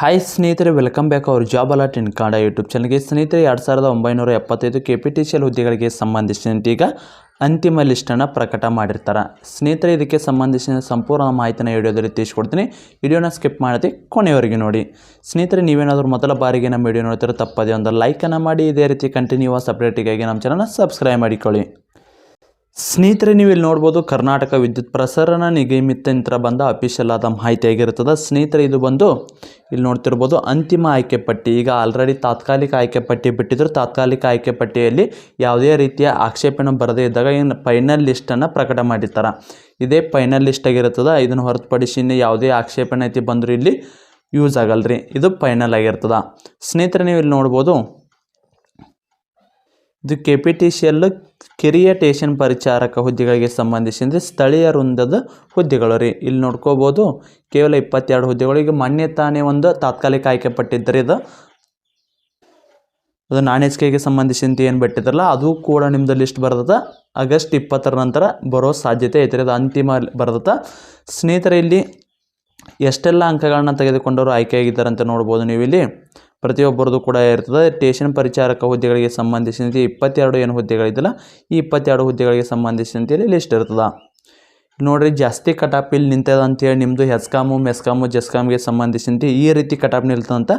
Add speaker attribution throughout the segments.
Speaker 1: Hi ಸ್ನೇಹಿತರೆ welcome back our job alert in Kannada YouTube ಚಾನಲ್ಗೆ ಸ್ನೇಹಿತರೆ, ಎರಡು ಸಾವಿರದ ಒಂಬೈನೂರ ಎಪ್ಪತ್ತೈದು K P T C L ಹುದ್ದೆಗಳಿಗೆ ಸಂಬಂಧಿಸಿದಂತೆ ಈಗ ಅಂತಿಮ ಲಿಸ್ಟನ್ನು ಪ್ರಕಟ ಮಾಡಿರ್ತಾರೆ. ಸ್ನೇಹಿತರೆ, ಇದಕ್ಕೆ ಸಂಬಂಧಿಸಿದ ಸಂಪೂರ್ಣ ಮಾಹಿತಿನ ವಿಡಿಯೋದಲ್ಲಿ ತಿಳಿಸ್ಕೊಡ್ತೀನಿ. ವಿಡಿಯೋನ ಸ್ಕಿಪ್ ಮಾಡದೆ ಕೊನೆಯವರೆಗೆ ನೋಡಿ. ಸ್ನೇಹಿತರೆ, ನೀವೇನಾದರೂ ಮೊದಲ ಬಾರಿಗೆ ನಮ್ಮ ವಿಡಿಯೋ ನೋಡ್ತಾರೆ ತಪ್ಪದೇ ಒಂದು ಲೈಕನ್ನು ಮಾಡಿ. ಇದೇ ರೀತಿ ಕಂಟಿನ್ಯೂಸ್ ಅಪ್ಡೇಟಿಗಾಗಿ ನಮ್ಮ ಚಾನಲ್ನ ಸಬ್ಸ್ಕ್ರೈಬ್ ಮಾಡಿಕೊಳ್ಳಿ. ಸ್ನೇಹಿತರೆ ನೀವು ಇಲ್ಲಿ ನೋಡ್ಬೋದು ಕರ್ನಾಟಕ ವಿದ್ಯುತ್ ಪ್ರಸರಣ ನಿಗಮಿತಂತ್ರ ಬಂದ ಅಫಿಷಿಯಲ್ ಆದ ಮಾಹಿತಿ ಆಗಿರುತ್ತದೆ ಸ್ನೇಹಿತರೆ, ಇದು ಬಂದು ಇಲ್ಲಿ ನೋಡ್ತಿರ್ಬೋದು ಅಂತಿಮ ಆಯ್ಕೆ ಪಟ್ಟಿ. ಈಗ ಆಲ್ರೆಡಿ ತಾತ್ಕಾಲಿಕ ಆಯ್ಕೆ ಪಟ್ಟಿ ಬಿಟ್ಟಿದ್ರು. ತಾತ್ಕಾಲಿಕ ಆಯ್ಕೆ ಪಟ್ಟಿಯಲ್ಲಿ ಯಾವುದೇ ರೀತಿಯ ಆಕ್ಷೇಪಣೆ ಬರದೇ ಇದ್ದಾಗ ಏನು ಫೈನಲ್ ಲಿಸ್ಟನ್ನು ಪ್ರಕಟ ಮಾಡಿರ್ತಾರೆ. ಇದೇ ಫೈನಲ್ ಲಿಸ್ಟ್ ಆಗಿರ್ತದೆ ಇದನ್ನು ಹೊರತುಪಡಿಸಿ ಇನ್ನು ಯಾವುದೇ ಆಕ್ಷೇಪಣೆ ಐತಿ ಬಂದರೂ ಇಲ್ಲಿ ಯೂಸ್ ಆಗಲ್ಲ ರೀ ಇದು ಫೈನಲ್ ಆಗಿರ್ತದೆ. ಸ್ನೇಹಿತರೆ ನೀವು ಇಲ್ಲಿ ನೋಡ್ಬೋದು ಇದು K P T C L ಕಿರಿಯ ಟೇಷನ್ ಪರಿಚಾರಕ ಹುದ್ದೆಗಳಿಗೆ ಸಂಬಂಧಿಸಿದಂತೆ ಸ್ಥಳೀಯ ವೃಂದದ ಹುದ್ದೆಗಳು ರೀ. ಇಲ್ಲಿ ನೋಡ್ಕೋಬೋದು, ಕೇವಲ ಇಪ್ಪತ್ತೆರಡು ಹುದ್ದೆಗಳಿಗೆ ಮೊನ್ನೆ ತಾನೇ ಒಂದು ತಾತ್ಕಾಲಿಕ ಆಯ್ಕೆ ಪಟ್ಟಿದ್ದರೆ ಇದು. ಅದು ನಾನ್ ಸಂಬಂಧಿಸಿದಂತೆ ಏನು ಬಿಟ್ಟಿದ್ರಲ್ಲ, ಅದು ಕೂಡ ನಿಮ್ಮದು ಲಿಸ್ಟ್ ಬರ್ತದ. ಆಗಸ್ಟ್ ಇಪ್ಪತ್ತರ ನಂತರ ಬರೋ ಸಾಧ್ಯತೆ ಐತೆ ಅದು ಅಂತಿಮ ಬರ್ತದ. ಸ್ನೇಹಿತರೆ, ಇಲ್ಲಿ ಎಷ್ಟೆಲ್ಲ ಅಂಕಗಳನ್ನ ತೆಗೆದುಕೊಂಡವರು ಆಯ್ಕೆಯಾಗಿದ್ದಾರೆ ಅಂತ ನೋಡ್ಬೋದು ನೀವು ಇಲ್ಲಿ ಪ್ರತಿಯೊಬ್ಬರದು ಕೂಡ ಇರ್ತದೆ. ಸ್ಟೇಷನ್ ಪರಿಚಾರಕ ಹುದ್ದೆಗಳಿಗೆ ಸಂಬಂಧಿಸಿದಂತೆ ಇಪ್ಪತ್ತೆರಡು ಏನು ಹುದ್ದೆಗಳಿದ್ದಲ್ಲ, ಈ ಇಪ್ಪತ್ತೆರಡು ಹುದ್ದೆಗಳಿಗೆ ಸಂಬಂಧಿಸಿದಂತೆ ಲಿಸ್ಟ್ ಇರ್ತದೆ. ನೋಡ್ರಿ, ಜಾಸ್ತಿ ಕಟಾಪ್ ಇಲ್ಲಿ ನಿಂತದ ಅಂತೇಳಿ ನಿಮ್ಮದು ಹೆಸ್ಕಾಮು ಮೆಸ್ಕಾಮು ಜಸ್ಕಾಮ್ಗೆ ಸಂಬಂಧಿಸಿದಂತೆ ಈ ರೀತಿ ಕಟಾಪ್ ನಿಲ್ತದಂತ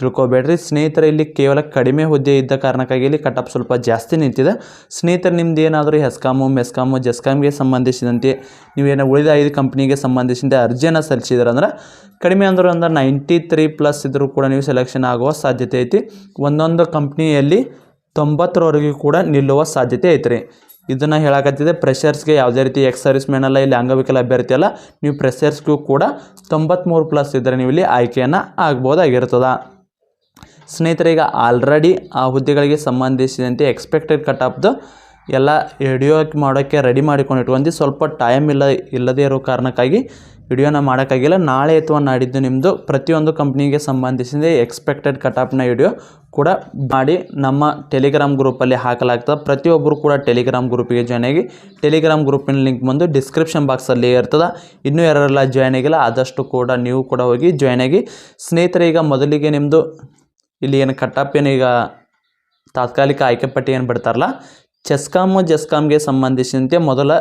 Speaker 1: ತಿಳ್ಕೊಬೇಡ್ರಿ. ಸ್ನೇಹಿತರೆ, ಇಲ್ಲಿ ಕೇವಲ ಕಡಿಮೆ ಹುದ್ದೆ ಇದ್ದ ಕಾರಣಕ್ಕಾಗಿ ಇಲ್ಲಿ ಕಟಪ್ ಸ್ವಲ್ಪ ಜಾಸ್ತಿ ನಿಂತಿದೆ. ಸ್ನೇಹಿತರೆ, ನಿಮ್ದು ಏನಾದರೂ ಹೆಸ್ಕಾಮು, ಮೆಸ್ಕಾಮು, ಜೆಸ್ಕಾಮ್ಗೆ ಸಂಬಂಧಿಸಿದಂತೆ ನೀವೇನೋ ಉಳಿದ ಐದು ಕಂಪ್ನಿಗೆ ಸಂಬಂಧಿಸಿದಂತೆ ಅರ್ಜಿಯನ್ನು ಸಲ್ಲಿಸಿದ್ರೆ ಅಂದ್ರೆ ಕಡಿಮೆ ಅಂದ್ರೆ ಒಂದು ನೈಂಟಿ ತ್ರೀ ಪ್ಲಸ್ ಇದ್ದರೂ ಕೂಡ ನೀವು ಸೆಲೆಕ್ಷನ್ ಆಗುವ ಸಾಧ್ಯತೆ ಐತಿ. ಒಂದೊಂದು ಕಂಪ್ನಿಯಲ್ಲಿ ತೊಂಬತ್ತರವರೆಗೂ ಕೂಡ ನಿಲ್ಲುವ ಸಾಧ್ಯತೆ ಐತ್ರಿ. ಇದನ್ನು ಹೇಳಕತ್ತಿದೆ ಪ್ರೆಷರ್ಸ್ಗೆ ಯಾವುದೇ ರೀತಿ ಎಕ್ಸ್ ಸರ್ವಿಸ್ ಮ್ಯಾನ್ ಅಲ್ಲ, ಇಲ್ಲಿ ಅಂಗವಿಕಲ ಅಭ್ಯರ್ಥಿ ಅಲ್ಲ, ನೀವು ಪ್ರೆಷರ್ಸ್ಗೂ ಕೂಡ ತೊಂಬತ್ತ್ಮೂರು ಪ್ಲಸ್ ಇದ್ದರೆ ನೀವು ಇಲ್ಲಿ ಆಯ್ಕೆಯನ್ನು ಆಗ್ಬೋದಾಗಿರ್ತದೆ. ಸ್ನೇಹಿತರೆ, ಈಗ ಆಲ್ರೆಡಿ ಆ ಹುದ್ದೆಗಳಿಗೆ ಸಂಬಂಧಿಸಿದಂತೆ ಎಕ್ಸ್ಪೆಕ್ಟೆಡ್ ಕಟ್ ಆಫ್ದು ಎಲ್ಲ ವಿಡಿಯೋ ಮಾಡೋಕ್ಕೆ ರೆಡಿ ಮಾಡಿಕೊಂಡು ಇಟ್ಕೊಂಡು. ಸ್ವಲ್ಪ ಟೈಮ್ ಇಲ್ಲ, ಇಲ್ಲದೇ ಇರೋ ಕಾರಣಕ್ಕಾಗಿ ವಿಡಿಯೋನ ಮಾಡೋಕ್ಕಾಗಿಲ್ಲ. ನಾಳೆ ಅಥವಾ ನಾಡಿದ್ದು ನಿಮ್ಮದು ಪ್ರತಿಯೊಂದು ಕಂಪ್ನಿಗೆ ಸಂಬಂಧಿಸಿದ ಎಕ್ಸ್ಪೆಕ್ಟೆಡ್ ಕಟ್ ಆಫ್ನ ವಿಡಿಯೋ ಕೂಡ ಮಾಡಿ ನಮ್ಮ ಟೆಲಿಗ್ರಾಮ್ ಗ್ರೂಪಲ್ಲಿ ಹಾಕಲಾಗ್ತದೆ. ಪ್ರತಿಯೊಬ್ಬರು ಕೂಡ ಟೆಲಿಗ್ರಾಮ್ ಗ್ರೂಪಿಗೆ ಜಾಯ್ನ್ ಆಗಿ ಟೆಲಿಗ್ರಾಮ್ ಗ್ರೂಪಿನ ಲಿಂಕ್ ಬಂದು ಡಿಸ್ಕ್ರಿಪ್ಷನ್ ಬಾಕ್ಸಲ್ಲಿ ಇರ್ತದೆ. ಇನ್ನೂ ಯಾರೆಲ್ಲ ಜಾಯ್ನ್ ಆಗಿಲ್ಲ, ಆದಷ್ಟು ಕೂಡ ನೀವು ಕೂಡ ಹೋಗಿ ಜಾಯ್ನ್ ಆಗಿ. ಸ್ನೇಹಿತರೆ, ಈಗ ಮೊದಲಿಗೆ ನಿಮ್ಮದು ಇಲ್ಲಿ ಏನು ಕಟ್ಟಪ್ ಏನು ಈಗ ತಾತ್ಕಾಲಿಕ ಆಯ್ಕೆ ಪಟ್ಟಿ ಏನು ಬಿಡ್ತಾರಲ್ಲ? ಚೆಸ್ಕಾಮು ಜೆಸ್ಕಾಮ್ಗೆ ಸಂಬಂಧಿಸಿದಂತೆ ಮೊದಲ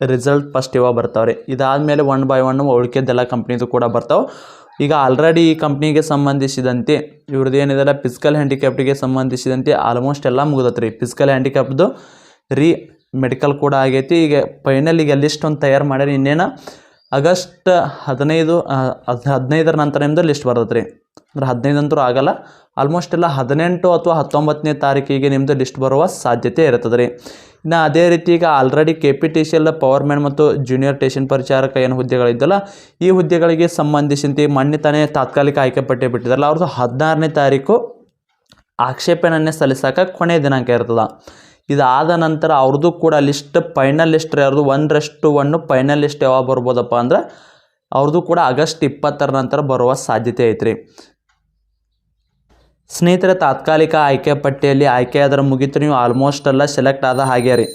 Speaker 1: ರಿಸಲ್ಟ್ ಫಸ್ಟ್ ಇವಾಗ ಬರ್ತಾವೆ ರೀ ಇದಾದಮೇಲೆ ಒನ್ ಬೈ ಒನ್ ಉಳ್ಕೆದ್ದೆಲ್ಲ ಕಂಪ್ನಿದು ಕೂಡ ಬರ್ತಾವೆ. ಈಗ ಆಲ್ರೆಡಿ ಈ ಕಂಪ್ನಿಗೆ ಸಂಬಂಧಿಸಿದಂತೆ ಇವ್ರದ್ದು ಏನಿದೆಲ್ಲ ಫಿಸಿಕಲ್ ಹ್ಯಾಂಡಿಕ್ಯಾಪ್ಟಿಗೆ ಸಂಬಂಧಿಸಿದಂತೆ ಆಲ್ಮೋಸ್ಟ್ ಎಲ್ಲ ಮುಗ್ದತ್ತೆ ರೀ ಫಿಸಿಕಲ್ ಹ್ಯಾಂಡಿಕ್ಯಾಪ್ದು ರೀ ಮೆಡಿಕಲ್ ಕೂಡ ಆಗೈತಿ. ಈಗ ಫೈನಲ್ ಈಗ ಲಿಸ್ಟ್ ಒಂದು ತಯಾರು ಮಾಡ್ಯಾರ. ಇನ್ನೇನು ಆಗಸ್ಟ್ ಹದಿನೈದು ಹದ್, ಹದಿನೈದರ ನಂತರ ನಿಮ್ಮದು ಲಿಸ್ಟ್ ಬರ್ತದೆ ರೀ ಅಂದ್ರೆ ಹದಿನೈದು ಅಂತೂ ಆಗಲ್ಲ. ಆಲ್ಮೋಸ್ಟ್ ಎಲ್ಲ ಹದಿನೆಂಟು ಅಥವಾ ಹತ್ತೊಂಬತ್ತನೇ ತಾರೀಕಿಗೆ ನಿಮ್ಮದು ಲಿಸ್ಟ್ ಬರುವ ಸಾಧ್ಯತೆ ಇರ್ತದೆ ರೀ. ಇನ್ನು ಅದೇ ರೀತಿ ಈಗ already K P T C L power man ಮತ್ತು ಜೂನಿಯರ್ ಟೇಷನ್ ಪರಿಚಾರಕ ಏನು ಹುದ್ದೆಗಳಿದ್ದಲ್ಲ ಈ ಹುದ್ದೆಗಳಿಗೆ ಸಂಬಂಧಿಸಿದಂತೆ ಮೊನ್ನೆ ತಾನೇ ತಾತ್ಕಾಲಿಕ ಆಯ್ಕೆ ಪಟ್ಟಿ ಬಿಟ್ಟಿದ್ದಾರಲ್ಲ, ಅವ್ರದ್ದು ಹದಿನಾರನೇ ತಾರೀಕು ಆಕ್ಷೇಪಣೆಯನ್ನೇ ಸಲ್ಲಿಸೋಕೆ ಕೊನೆಯ ದಿನಾಂಕ ಇರ್ತದೆ. ಇದಾದ ನಂತರ ಅವ್ರದ್ದು ಕೂಡ ಲಿಸ್ಟ್ ಫೈನಲ್ ಲಿಸ್ಟ್ ಅವ್ರದ್ದು ಒಂದರಷ್ಟು ಒನ್ನು ಫೈನಲ್ ಲಿಸ್ಟ್ ಯಾವಾಗ ಬರ್ಬೋದಪ್ಪ ಅಂದ್ರೆ, ಅವ್ರದ್ದು ಕೂಡ ಆಗಸ್ಟ್ ಇಪ್ಪತ್ತರ ನಂತರ ಬರುವ ಸಾಧ್ಯತೆ ಐತ್ರಿ. ಸ್ನೇಹಿತರೆ, ತಾತ್ಕಾಲಿಕ ಆಯ್ಕೆ ಪಟ್ಟಿಯಲ್ಲಿ ಆಯ್ಕೆ ಅದರ ಮುಗೀತು. ನೀವು ಆಲ್ಮೋಸ್ಟ್ ಎಲ್ಲ ಸೆಲೆಕ್ಟ್ ಆದ ಹಾಗೆ ರೀ.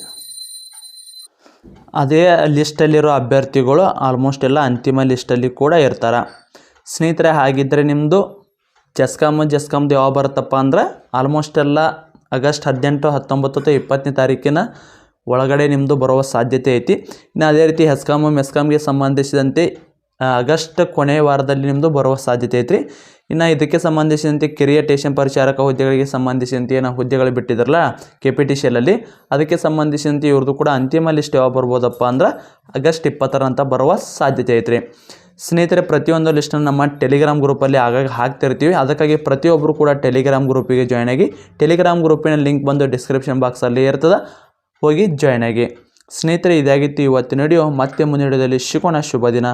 Speaker 1: ಅದೇ ಲಿಸ್ಟಲ್ಲಿರೋ ಅಭ್ಯರ್ಥಿಗಳು ಆಲ್ಮೋಸ್ಟ್ ಎಲ್ಲ ಅಂತಿಮ ಲಿಸ್ಟಲ್ಲಿ ಕೂಡ ಇರ್ತಾರೆ. ಸ್ನೇಹಿತರೆ ಹಾಗಿದ್ದರೆ ನಿಮ್ಮದು ಜಸ್ಕಾಮ್ ಜಸ್ಕಾಮ್ದು ಯಾವಾಗ ಬರುತ್ತಪ್ಪ ಅಂದ್ರೆ ಆಲ್ಮೋಸ್ಟ್ ಎಲ್ಲ ಆಗಸ್ಟ್ ಹದಿನೆಂಟು, ಹತ್ತೊಂಬತ್ತು ಇಪ್ಪತ್ತನೇ ತಾರೀಕಿನ ಒಳಗಡೆ ನಿಮ್ಮದು ಬರುವ ಸಾಧ್ಯತೆ ಐತಿ. ಇನ್ನು ಅದೇ ರೀತಿ ಹೆಸ್ಕಾಮು ಮೆಸ್ಕಾಮ್ಗೆ ಸಂಬಂಧಿಸಿದಂತೆ ಆಗಸ್ಟ್ ಕೊನೆಯ ವಾರದಲ್ಲಿ ನಿಮ್ಮದು ಬರುವ ಸಾಧ್ಯತೆ ಐತ್ರಿ. ಇನ್ನು ಇದಕ್ಕೆ ಸಂಬಂಧಿಸಿದಂತೆ ಕಿರಿಯ ಟೇಷನ್ ಪರಿಚಾರಕ ಹುದ್ದೆಗಳಿಗೆ ಸಂಬಂಧಿಸಿದಂತೆ ಏನೋ ಹುದ್ದೆಗಳು ಬಿಟ್ಟಿದ್ರಲ್ಲ ಕೆ ಪಿ ಟಿ ಸಿ ಅದಕ್ಕೆ ಸಂಬಂಧಿಸಿದಂತೆ ಇವ್ರದ್ದು ಕೂಡ ಅಂತಿಮ ಲಿಸ್ಟ್ ಯಾವಾಗ ಬರ್ಬೋದಪ್ಪ ಅಂದ್ರೆ ಆಗಸ್ಟ್ ಇಪ್ಪತ್ತರ ಅಂತ ಬರುವ ಸಾಧ್ಯತೆ ಐತ್ರಿ. ಸ್ನೇಹಿತರೆ, ಪ್ರತಿಯೊಂದು ಲಿಸ್ಟನ್ನು ನಮ್ಮ ಟೆಲಿಗ್ರಾಮ್ ಗ್ರೂಪಲ್ಲಿ ಆಗಾಗ ಹಾಕ್ತಿರ್ತೀವಿ. ಅದಕ್ಕಾಗಿ ಪ್ರತಿಯೊಬ್ಬರು ಕೂಡ ಟೆಲಿಗ್ರಾಮ್ ಗ್ರೂಪಿಗೆ ಜಾಯ್ನ್ ಆಗಿ ಟೆಲಿಗ್ರಾಮ್ ಗ್ರೂಪಿನ ಲಿಂಕ್ ಬಂದು ಡಿಸ್ಕ್ರಿಪ್ಷನ್ ಬಾಕ್ಸಲ್ಲಿ ಇರ್ತದೆ, ಹೋಗಿ ಜಾಯ್ನ್ ಆಗಿ. ಸ್ನೇಹಿತರೆ, ಇದಾಗಿತ್ತು ಇವತ್ತಿನ ವಿಡಿಯೋ ಮತ್ತೆ ಮುಂದಿನ ವಿಡಿಯೋದಲ್ಲಿ ಶುಭ ದಿನ.